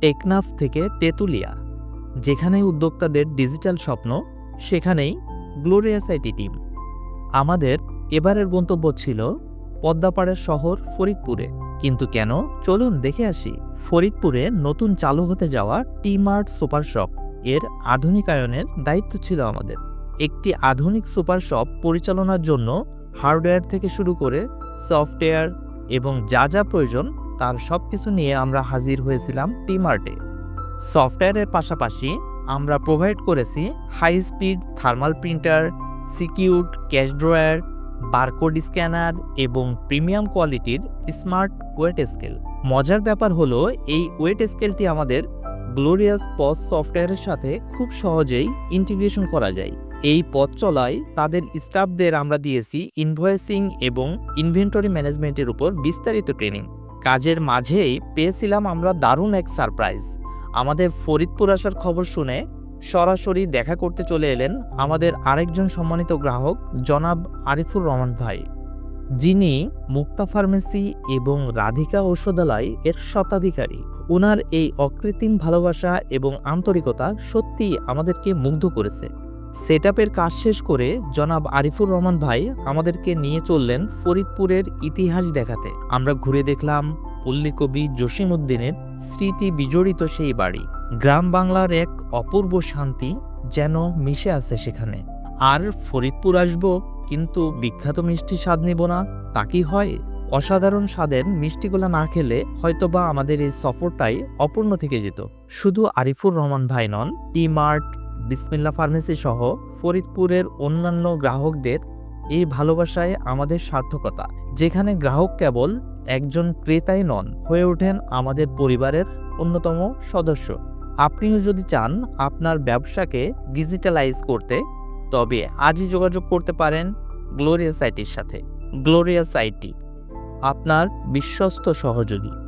টেকনাফ থেকে তেঁতুলিয়া, যেখানেই উদ্যোক্তাদের ডিজিটাল স্বপ্ন, সেখানেই গ্লোরিয়াস আইটি টিম। আমাদের এবারের গন্তব্য ছিল পদ্মাপাড়ের শহর ফরিদপুরে। কিন্তু কেন? চলুন দেখে আসি। ফরিদপুরে নতুন চালু হতে যাওয়া টি মার্ট সুপার শপ এর আধুনিকায়নের দায়িত্ব ছিল আমাদের। একটি আধুনিক সুপার শপ পরিচালনার জন্য হার্ডওয়্যার থেকে শুরু করে সফটওয়্যার এবং যা যা প্রয়োজন তার সব কিছু নিয়ে আমরা হাজির হয়েছিলাম টি মার্টে সফটওয়্যারের পাশাপাশি আমরা প্রোভাইড করেছি high speed thermal printer secured cash drawer barcode scanner এবং প্রিমিয়াম কোয়ালিটির স্মার্ট ওয়েট স্কেল মজার ব্যাপার হলো এই ওয়েট স্কেলটি আমাদের গ্লোরিয়াস পজ সফটওয়্যারের সাথে খুব সহজেই ইন্টিগ্রেশন করা যায়। এই পথ চলায় তাদের স্টাফদের আমরা দিয়েছি ইনভয়েসিং এবং ইনভেন্টরি ম্যানেজমেন্টের উপর বিস্তারিত ট্রেনিং কাজের মাঝেই পেয়েছিলাম আমরা দারুণ এক সারপ্রাইজ আমাদের ফরিদপুর আসার খবর শুনে সরাসরি দেখা করতে চলে এলেন আমাদের আরেকজন সম্মানিত গ্রাহক, জনাব আরিফুর রহমান ভাই। যিনি মুক্তা ফার্মেসি এবং রাধিকা ঔষধালয় এর শতাধিকারী। ওনার এই অকৃত্রিম ভালোবাসা এবং আন্তরিকতা সত্যিই আমাদেরকে মুগ্ধ করেছে। সেট কাজ শেষ করে জনাব আরিফুর রহমান ভাই আমাদেরকে নিয়ে চললেন ফরিদপুরের ইতিহাস দেখাতে। আমরা ঘুরে দেখলাম পল্লীকবি জসিম উদ্দিনের স্মৃতি বিজড়িত সেই বাড়ি। গ্রাম বাংলার এক অপূর্ব শান্তি যেন মিশে আছে সেখানে। আর ফরিদপুর আসব, কিন্তু বিখ্যাত মিষ্টি স্বাদ নিব না, তা কি হয়? অসাধারণ স্বাদের মিষ্টিগুলা না খেলে হয়তোবা আমাদের এই সফরটাই অপূর্ণ থেকে যেত। শুধু আরিফুর রহমান ভাই নন টি মার্ট বিসমিল্লা ফার্মেসি সহ ফরিদপুরের অন্যান্য গ্রাহকদের এই ভালোবাসায় আমাদের সার্থকতা। যেখানে গ্রাহক কেবল একজন ক্রেতাই নন, হয়ে ওঠেন আমাদের পরিবারের অন্যতম সদস্য। আপনিও যদি চান আপনার ব্যবসাকে ডিজিটালাইজ করতে, তবে আজই যোগাযোগ করতে পারেন গ্লোরিয়াস আইটির সাথে। গ্লোরিয়াস আইটি আপনার বিশ্বস্ত সহযোগী।